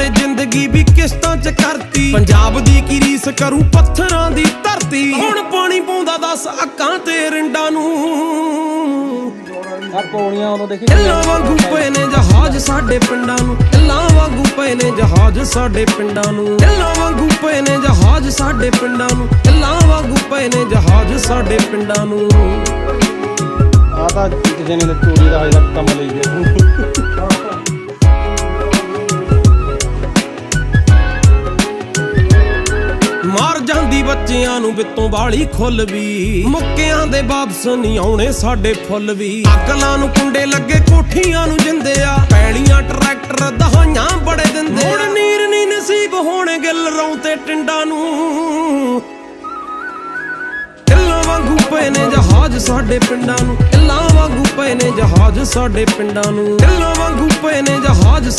ਨੇ ਜ਼ਿੰਦਗੀ ਵੀ ਕਿਸ਼ਤਾਂ 'ਚ ਕਰਤੀ। ਪੰਜਾਬ ਦੀ ਕੀ ਰੀਸ ਕਰੂ ਪੱਥਰਾਂ ਦੀ ਧਰਤੀ। ਹੁਣ ਪਾਣੀ ਪਾਉਂਦਾ ਦੱਸ ਅੱਕਾਂ ਤੇ ਰਿੰਡਾਂ ਨੂੰ। ਆ ਪੌੜੀਆਂ ਉਦੋਂ ਦੇਖੀ ਇੱਲਾਂ ਵਾਂਗੂ ਪਏ ਨੇ ਜਹਾਜ਼ ਸਾਡੇ ਪਿੰਡਾਂ ਨੂੰ। ਇੱਲਾਂ ਵਾਂਗੂ ਪਏ ਨੇ ਜਹਾਜ਼ ਸਾਡੇ ਪਿੰਡਾਂ ਨੂੰ। ਇੱਲਾਂ ਵਾਂਗੂ ਪਏ ਨੇ ਜਹਾਜ਼ ਸਾਡੇ ਪਿੰਡਾਂ ਨੂੰ। ਇੱਲਾਂ ਵਾਂਗੂ ਪਏ ਨੇ ਜਹਾਜ਼ ਸਾਡੇ ਪਿੰਡਾਂ ਨੂੰ। ਆ ਤਾਂ ਕਿਸੇ ਨੇ ਚੋਰੀ ਦਾ ਹਜੇ ਤੱਕ ਕੰਮ ਲਈ ਗਿਆ ਮਾਰ ਜਾਂਦੀ ਬੱਚਿਆਂ ਨੂੰ ਵਿੱਤੋਂ ਵਾਲੀ ਖੁੱਲ ਵੀ। ਮੁੱਕਿਆਂ ਦੇ ਵਾਪਸ ਨਹੀਂ ਆਉਣੇ ਸਾਡੇ ਫੁੱਲ ਵੀ। ਅਕਲਾਂ ਨੂੰ ਕੁੰਡੇ ਲੱਗੇ, ਕੋਠੀਆਂ ਨੂੰ ਜਿੰਦੇ ਆ। ਪੈੜੀਆਂ, ਟਰੈਕਟਰ, ਦਹਾਈਆਂ ਬੜੇ ਦਿੰਦੇ ਮੁੜ ਨੀਰ ਨਹੀਂ ਨਸੀਬ ਹੋਣੇ ਗਿੱਲ ਰੌਂ ਤੇ ਟਿੰਡਾਂ ਨੂੰ। ਇੱਲਾਂ ਵਾਂਗੂ ਪਏ ਨੇ ਜਹਾਜ਼ ਸਾਡੇ ਪਿੰਡਾਂ ਨੂੰ। ਇੱਲਾਂ ਵਾਂਗੂ ਪਏ ਨੇ ਜਹਾਜ਼ ਸਾਡੇ ਪਿੰਡਾਂ ਨੂੰ। ਇੱਲਾਂ ਵਾਂਗੂ